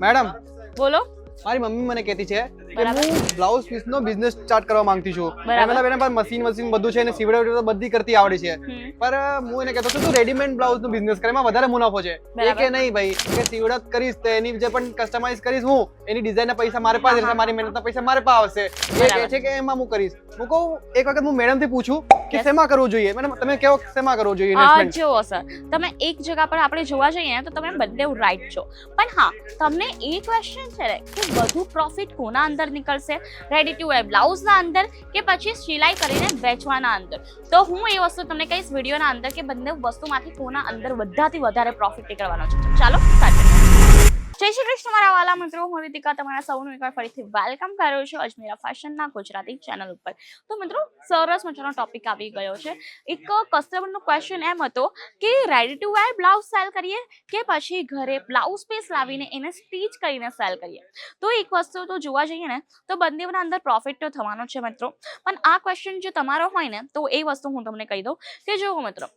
Madam બોલો મારી mummy મને કહેતી છે. હું બ્લાઉઝ પીસ નો બિઝનેસ સ્ટાર્ટ કરવા માંગતી છું. મતલબ એના પર મશીન મશીન બધું છે અને સીવડાવી બધી કરતી આવડે છે. પર હું એને કહેતો છું તું રેડીમેડ બ્લાઉઝ નો બિઝનેસ કરે. એમાં વધારે મુનાફો છે. એ કે નહીં ભાઈ કે સીવડત કરીશ તો એની જે પણ કસ્ટમાઇઝ કરીશ હું એની ડિઝાઇન ના પૈસા મારે પાસે રહેશે મારી મહેનત ના પૈસા મારે પાસે આવશે. એ કહે છે કે એમાં હું કરીશ. હું કહું એક વખત હું મેડમથી પૂછું કે શેમાં કરવું જોઈએ? મેડમ તમે કેવો શેમાં કરવું જોઈએ ઇન્વેસ્ટમેન્ટ સર તમે એક જગા પર આપણે જોવા જઈએ તો તમે બધે રાઈટ છો. પણ હા તમને એ ક્વેશ્ચન છે કે બધું પ્રોફિટ કોના અંદર નીકળશે. રેડી ટુ વેર બ્લાઉઝના અંદર કે પછી સિલાઈ કરીને વેચવાના અંદર. તો હું એ વસ્તુ તમને કહીશ, વિડીયોના અંદર કે બંને વસ્તુમાંથી કોના અંદર બધાથી વધારે પ્રોફિટ નીકળવાનો છે. ચાલો કરીએ. જય શ્રી કૃષ્ણ, મારા વાલા મિત્રો. હું રીતિકા, તમારા સૌનું એકવાર ફરીથી વેલકમ કરું છું અજમેરા ફેશનના ગુજરાતી ચેનલ ઉપર. તો મિત્રો, સરસ મજાનો ટોપિક આવી ગયો છે. એક કસ્ટમરનો ક્વેશ્ચન એમ હતો કે ready to wear blouse sell કરીએ કે પછી ઘરે બ્લાઉઝ પીસ લાવીને એને સ્ટીચ કરીને સેલ કરીએ? તો એક વસ્તુ તો જોવા જઈએ ને, તો બંનેના અંદર પ્રોફિટ તો થવાનો છે મિત્રો. પણ આ ક્વેશ્ચન જો તમારો હોય ને, તો એ વસ્તુ હું તમને કહી દઉં કે જુઓ મિત્રો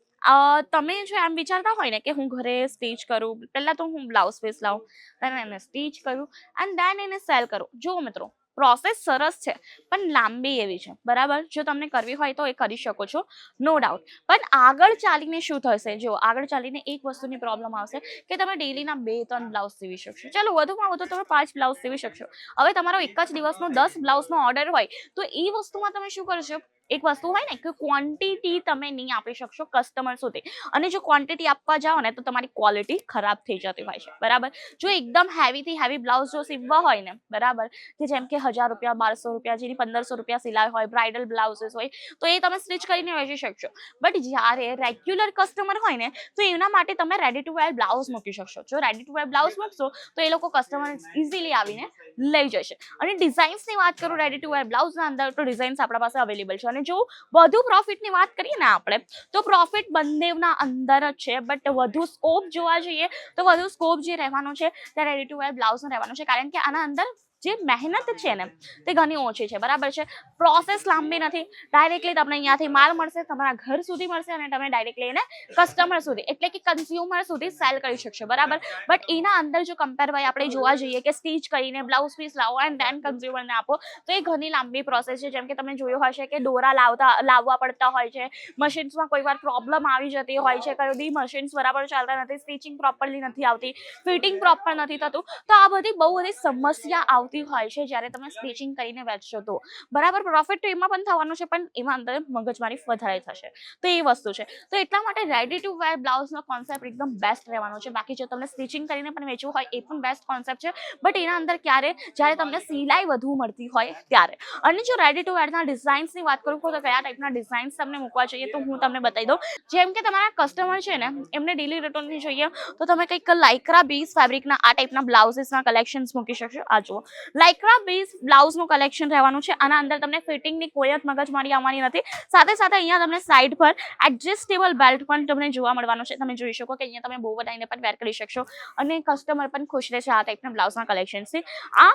તમે જો એમ વિચારતા હોય ને કે હું ઘરે સ્ટીચ કરું, પહેલાં તો હું બ્લાઉઝ પીસ લાવું દેન એને સ્ટીચ કરું એન્ડ દેન એને સેલ કરું. જુઓ મિત્રો પ્રોસેસ સરસ છે, પણ લાંબી એવી છે. બરાબર? જો તમને કરવી હોય તો એ કરી શકો છો નો ડાઉટ પણ આગળ ચાલીને શું થશે? જો આગળ ચાલીને એક વસ્તુની પ્રોબ્લેમ આવશે કે તમે ડેલીના બે, ત્રણ બ્લાઉઝ સીવી શકશો. ચાલો, વધુમાં વધુ તમે પાંચ બ્લાઉઝ સીવી શકશો. હવે તમારો એક જ દિવસનો દસ બ્લાઉઝનો ઓર્ડર હોય, તો એ વસ્તુમાં તમે શું કરશો? એક વસ્તુ હોય ને કે ક્વોન્ટિટી તમે નહીં આપી શકશો કસ્ટમર સુધી. અને જો ક્વોન્ટિટી આપવા જાઓ ને તો તમારી ક્વોલિટી ખરાબ થઈ જતી હોય છે. બરાબર? જો એકદમ હેવીથી હેવી બ્લાઉઝ જો સીવવા હોય ને, બરાબર? કે જેમ કે હજાર રૂપિયા, બારસો રૂપિયા જેની પંદરસો રૂપિયા સિલાઈ હોય બ્રાઇડલ બ્લાઉઝીસ હોય, તો એ તમે સ્ટિચ કરીને વેચી શકશો. બટ જ્યારે રેગ્યુલર કસ્ટમર હોય ને, તો એના માટે તમે રેડી ટુ વેર બ્લાઉઝ મૂકી શકશો. જો રેડી ટુ વેર બ્લાઉઝ મૂકશો, તો એ લોકો કસ્ટમર ઇઝીલી આવીને લઈ જશે. અને ડિઝાઇન્સની વાત કરું રેડી ટુ વેર બ્લાઉઝના અંદર તો ડિઝાઇન્સ આપણા પાસે અવેલેબલ છે. અને જો વધુ પ્રોફિટની વાત કરીએ ને આપણે, તો પ્રોફિટ બંનેવના અંદર જ છે. બટ વધુ સ્કોપ જોવા જઈએ, તો વધુ સ્કોપ જે રહેવાનો છે, તે રેડી ટુ વેર બ્લાઉઝનો રહેવાનો છે. કારણ કે આના અંદર જે મહેનત છે ને, તે ઘણી ઓછી છે, બરાબર છે? પ્રોસેસ લાંબી નથી. ડાયરેક્ટલી તમને અહીંયાથી માલ મળશે, તમારા ઘર સુધી મળશે અને તમે ડાયરેક્ટલી એને કસ્ટમર સુધી, એટલે કે કન્ઝ્યુમર સુધી સેલ કરી શકશો, બરાબર? બટ એના અંદર જો કમ્પેર ભાઈ આપણે જોવા જઈએ કે સ્ટીચ કરીને બ્લાઉઝ પીસ લાવો એન્ડ ધેન કન્ઝ્યુમરને આપો, તો એ ઘણી લાંબી પ્રોસેસ છે. જેમ કે તમે જોયું હશે કે દોરા લાવતા, લાવવા પડતા હોય છે મશીન્સમાં કોઈ વાર પ્રોબ્લેમ આવી જતી હોય છે કદી મશીન્સ બરાબર ચાલતા નથી સ્ટિચિંગ પ્રોપરલી નથી આવતી ફિટિંગ પ્રોપર નથી થતું, તો આ બધી બહુ બધી સમસ્યા આવતી હોય છે જ્યારે તમે સ્ટિચિંગ કરીને વેચશો તો. બરાબર? પ્રોફિટ તો એમાં પણ થવાનું છે, પણ એમાં અંદર મગજમારી વધારે થશે. તો એ વસ્તુ છે. તો એટલા માટે રેડી ટુ વેર બ્લાઉઝનો કોન્સેપ્ટ એકદમ બેસ્ટ રહેવાનો છે. બાકી જો તમને સ્ટિચિંગ કરીને પણ વેચવું હોય, એ પણ બેસ્ટ કોન્સેપ્ટ છે. બટ એના અંદર ક્યારે? જ્યારે તમને સિલાઈ વધુ મળતી હોય, ત્યારે. અને જો રેડી ટુ વેરના ડિઝાઇન્સની વાત કરું, તો કયા ટાઈપના ડિઝાઇન્સ તમને મૂકવા જોઈએ, તો હું તમને બતાવી દઉં. જેમ કે તમારા કસ્ટમર છે ને, એમને ડેલી રિટર્નથી જોઈએ, તો તમે કંઈક લાઇક્રા બીસ ફેબ્રિકના આ ટાઈપના બ્લાઉઝીસના કલેક્શન્સ મૂકી શકશો. આ જુઓ. લાઇક્રા બેઝ બ્લાઉઝનું કલેક્શન રહેવાનું છે. આના અંદર તમને ફિટિંગની કોઈ જ મગજમારી આવવાની નથી. સાથે સાથે અહીંયા તમને સાઇડ પર એડજસ્ટેબલ બેલ્ટ પણ તમને જોવા મળવાનું છે. તમે જોઈ શકો કે અહીંયા તમે બહુ બધાને પણ વેર કરી શકશો. અને કસ્ટમર પણ ખુશ રહેશે આ ટાઈપના બ્લાઉઝના કલેક્શનથી આ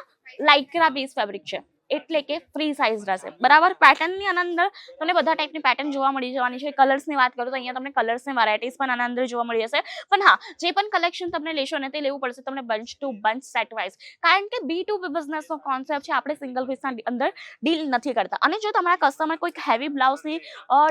લાઇક્રા બેઝ ફેબ્રિક છે. એટલે કે ફ્રી સાઇઝ રહેશે. બરાબર? પેટર્નની અંદર તમને બધા ટાઈપની પેટર્ન જોવા મળી જવાની છે. કલર્સની વાત કરું તો અહીંયા તમને કલર્સની વેરાયટીઝ પણ આના અંદર જોવા મળી જશે પણ હા, જે પણ કલેક્શન તમને લેશો ને તે લેવું પડશે તમને bunch to bunch set wise કારણ કે બી ટુ બિઝનેસનો કોન્સેપ્ટ છે, આપણે સિંગલ પીસના અંદર ડીલ નથી કરતા. અને જો તમારા કસ્ટમર કોઈક હેવી બ્લાઉઝની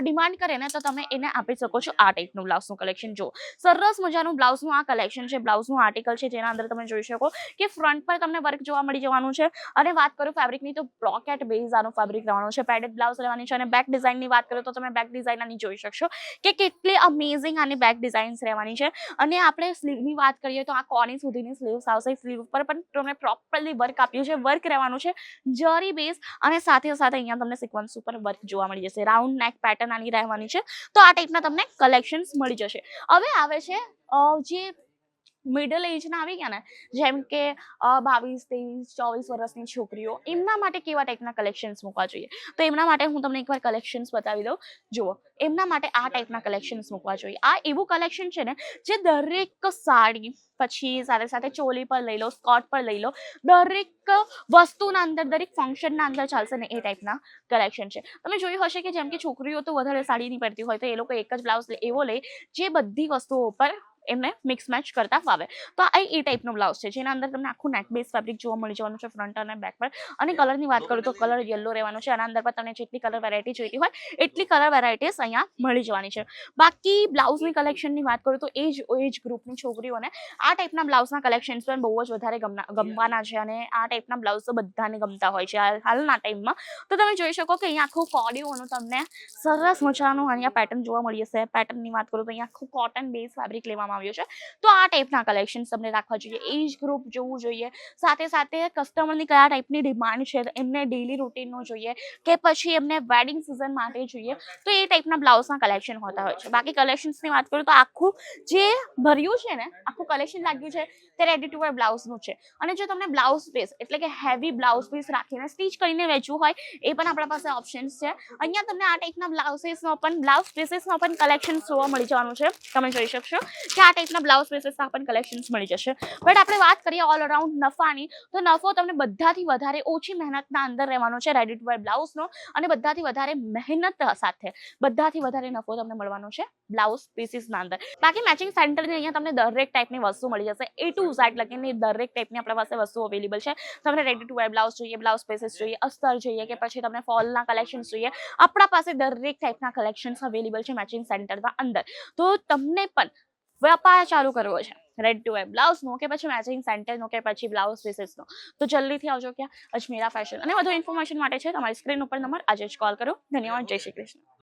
ડિમાન્ડ કરે ને તો તમે એને આપી શકો છો આ ટાઈપનું બ્લાઉઝનું કલેક્શન જો સરસ મજાનું બ્લાઉઝનું આ કલેક્શન છે. બ્લાઉઝનું આર્ટિકલ છે, જેના અંદર તમે જોઈ શકો કે ફ્રન્ટ પર તમને વર્ક જોવા મળી જવાનું છે. અને વાત કરું ફેબ્રિકની તો બ્લોકેટ બેઝ આનું ફેબ્રિક રહેવાનું છે પેડેડ બ્લાઉઝ રહેવાની છે અને બેક ડિઝાઇનની વાત કરું તો તમે બેક ડિઝાઇન આની જોઈ શકશો કે કેટલી અમેઝિંગ આની બેક ડિઝાઇન્સ રહેવાની છે. અને આપણે સ્લીવની વાત કરીએ તો આ કોની સુધીની સ્લીવ્સ આવશે? સ્લીવ ઉપર પણ તમને પ્રોપરલી વર્ક આપ્યું છે વર્ક રહેવાનું છે જરી બેઝ અને સાથે સાથે અહીંયા તમને સિક્વન્સ ઉપર વર્ક જોવા મળી જશે. રાઉન્ડ નેક પેટર્ન આની રહેવાની છે. તો આ ટાઈપના તમને કલેક્શન્સ મળી જશે. હવે આવે છે જે મિડલ એજના આવી ગયા ને, જેમ કે બાવીસ, ત્રેવીસ, ચોવીસ વર્ષની છોકરીઓ, એમના માટે કેવા ટાઈપના કલેક્શન્સ મૂકવા જોઈએ? તો એમના માટે હું તમને એકવાર કલેક્શન્સ બતાવી દઉં. જુઓ, એમના માટે આ ટાઈપના કલેક્શન્સ મૂકવા જોઈએ. આ એવું કલેક્શન છે ને, જે દરેક સાડી પછી સાથે સાથે ચોલી પર લઈ લો સ્કોટ પર લઈ લો, દરેક વસ્તુના અંદર, દરેક ફંક્શનના અંદર ચાલશે ને એ ટાઈપના કલેક્શન છે. તમે જોયું હશે કે જેમ કે છોકરીઓ તો વધારે સાડી નહીં પહેરતી હોય તો એ લોકો એક જ બ્લાઉઝ એવો લે, જે બધી વસ્તુઓ પર એમને મિક્સ મેચ કરતા ફાવે. તો આ એ ટાઈપનો બ્લાઉઝ છે, જેના અંદર તમને આખું નેક બેઝ ફેબ્રિક જોવા મળી જવાનું છે ફ્રન્ટ અને બેક પર. અને કલરની વાત કરું તો કલર યલો રહેવાનો છે, આના અંદર પર તમને જેટલી કલર વેરાયટી જોઈતી હોય, એટલી કલર વેરાયટીઝ અહીંયા મળી જવાની છે. બાકી બ્લાઉઝની કલેક્શનની વાત કરું તો એ જ એજ ગ્રુપની છોકરીઓને આ ટાઈપના બ્લાઉઝના કલેક્શન્સ પણ બહુ જ વધારે ગમવાના છે અને આ ટાઈપના બ્લાઉઝ તો બધાને ગમતા હોય છે હાલ- હાલના ટાઈમમાં. તો તમે જોઈ શકો કે અહીંયા આખું કોડિયોનું તમને સરસ મજાનું અહીંયા પેટર્ન જોવા મળી જશે પેટર્નની વાત કરું તો અહીંયા આખું કોટન બેઝ ફેબ્રિક લેવામાં આવ્યું છે. તો આ ટાઈપના કલેક્શન તમને રાખવા જોઈએ. એજ ગ્રુપ જોવું જોઈએ. સાથે સાથે કસ્ટમરની કયા ટાઈપની ડિમાન્ડ છે, એમને ડેલી રૂટીનનું જોઈએ કે પછી એમને વેડિંગ સિઝન માટે જોઈએ. તો એ ટાઈપના બ્લાઉઝના કલેક્શન હોતા હોય છે. બાકી કલેક્શન્સની વાત કરું તો આખું જે ભર્યું છે ને, આખું કલેક્શન લાગ્યું છે, તે રેડી ટુ વેર બ્લાઉઝનું છે. અને જો તમને બ્લાઉઝ પીસ એટલે કે હેવી બ્લાઉઝ પીસ રાખીને સ્ટીચ કરીને વેચવું હોય, એ પણ આપણા પાસે ઓપ્શન્સ છે. અહીંયા તમને આ ટાઈપના બ્લાઉઝીસનો પણ બ્લાઉઝ પીસીસનો પણ કલેક્શન જોવા મળી જવાનું છે. તમે જોઈ શકશો કે આ ટાઈપના બ્લાઉઝ પીસીસના પણ કલેક્શન્સ મળી જશે. બટ આપણે વાત કરીએ ઓલ અરાઉન્ડ નફાની, તો નફો તમને બધાથી વધારે ઓછી મહેનતના અંદર રહેવાનો છે રેડી ટુ વેર બ્લાઉઝનો અને બધાથી વધારે મહેનત સાથે, બધાથી વધારે નફો તમને મળવાનો છે બ્લાઉઝ પીસીસના અંદર. બાકી મેચિંગ સેન્ટરની અહીંયા તમને દરેક ટાઈપની વસ્તુ મળી જશે. એ ટુ ઝેડ લગીની દરેક ટાઈપની આપણા પાસે વસ્તુ અવેલેબલ છે. તમને રેડી ટુ વેર બ્લાઉઝ જોઈએ બ્લાઉઝ પીસીસ જોઈએ અસ્તર જોઈએ કે પછી તમને ફોલના કલેક્શન્સ જોઈએ. આપણા પાસે દરેક ટાઈપના કલેક્શન્સ અવેલેબલ છે મેચિંગ સેન્ટરના અંદર. તો તમને પણ વ્યાપાર ચાલુ કરવો છે. રેડ ટુ વેર બ્લાઉઝનો કે પછી મેચિંગ સેન્ટરનો કે પછી બ્લાઉઝ પીસીસનો તો જલ્દીથી આવજો ક્યાં? અજમેરા ફેશન અને વધુ ઇન્ફોર્મેશન માટે છે તમારી સ્ક્રીન ઉપર નંબર આજે જ કોલ કરો. ધન્યવાદ. જય શ્રી કૃષ્ણ.